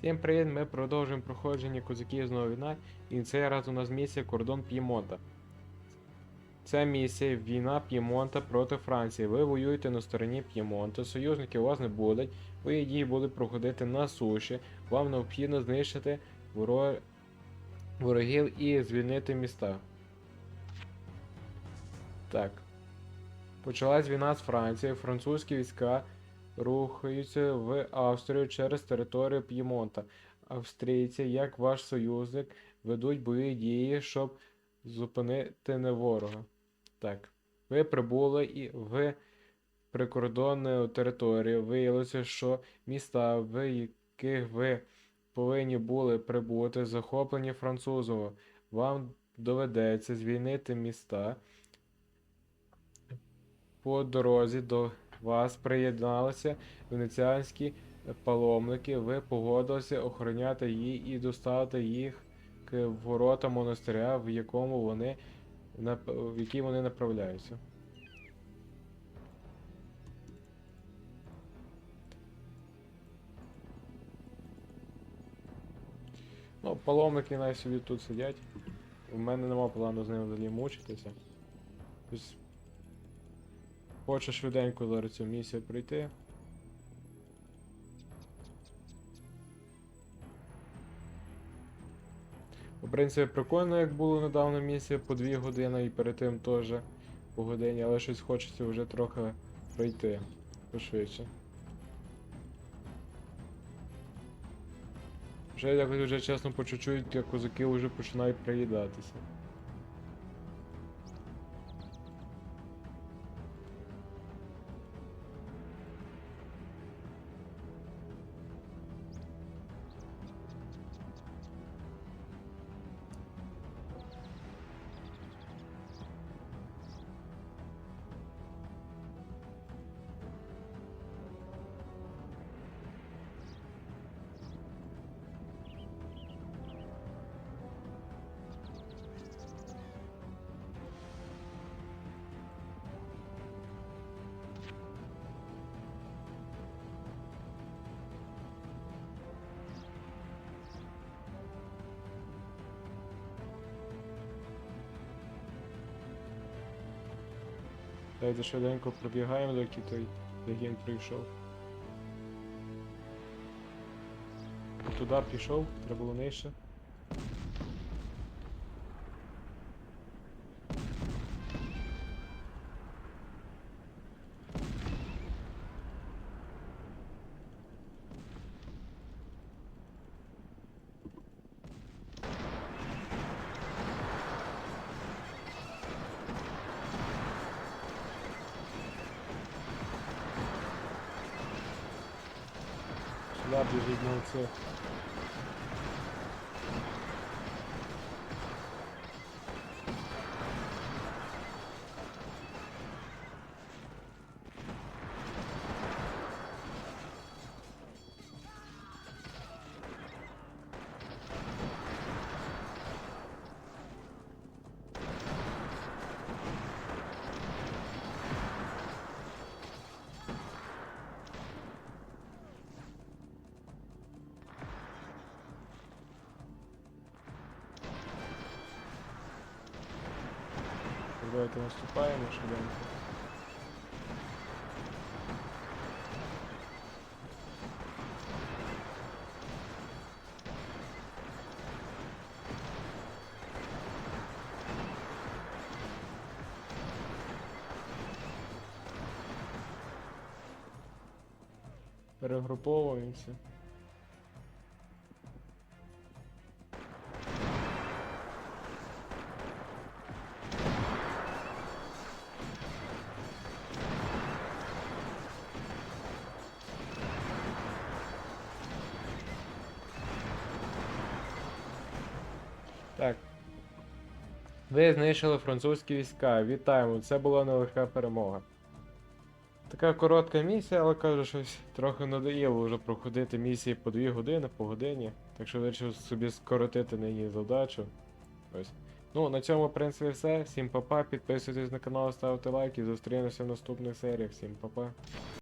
Всім привіт, ми продовжуємо проходження козаків знову війна, і цей раз у нас місія кордон П'ємонта. Це місія війна П'ємонта проти Франції. Ви воюєте на стороні П'ємонта, союзники у вас не будуть, ви дії будуть проходити на суші, вам необхідно знищити воро... ворогів і звільнити міста. Так. Почалась війна з Францією, французькі війська рухаються в Австрію через територію П'ємонта. Австрійці, як ваш союзник, ведуть бойові дії, щоб зупинити не ворога. Так. Ви прибули і в прикордонну територію. Виявилося, що міста, в яких ви повинні були прибути, захоплені французами. Вам доведеться звільнити міста. По дорозі до вас приєдналися венеціанські паломники. Ви погодилися охороняти її і доставити їх к воротам монастиря, в якому вони в які вони направляються. Ну, паломники най собі тут сидять. У мене нема плану з ними взагалі мучитися. Тобто Хочу швиденько зараз цю місію пройти. У принципі, прикольно, як було недавно місія по 2 години і перед тим теж по годині, але щось хочеться вже трохи пройти пошвидше. Вже якось вже чесно по чуть-чуть, козаки вже починають приїдатися. Давайте швиденько пробігаємо, доки той легін прийшов. От удар пішов, треба було нижче. Біжить на оце. Давайте наступаємо швиденько. Перегруповуємося. Так. Ви знищили французькі війська. Вітаємо, це була нелегка перемога. Така коротка місія, але кажу, щось трохи надоїло вже проходити місії по 2 години, по годині. Так що вирішив собі скоротити нині задачу. Ось. Ну, на цьому, в принципі, все. Всім па-па, підписуйтесь на канал, ставте лайки, зустрінемося в наступних серіях. Всім па-па.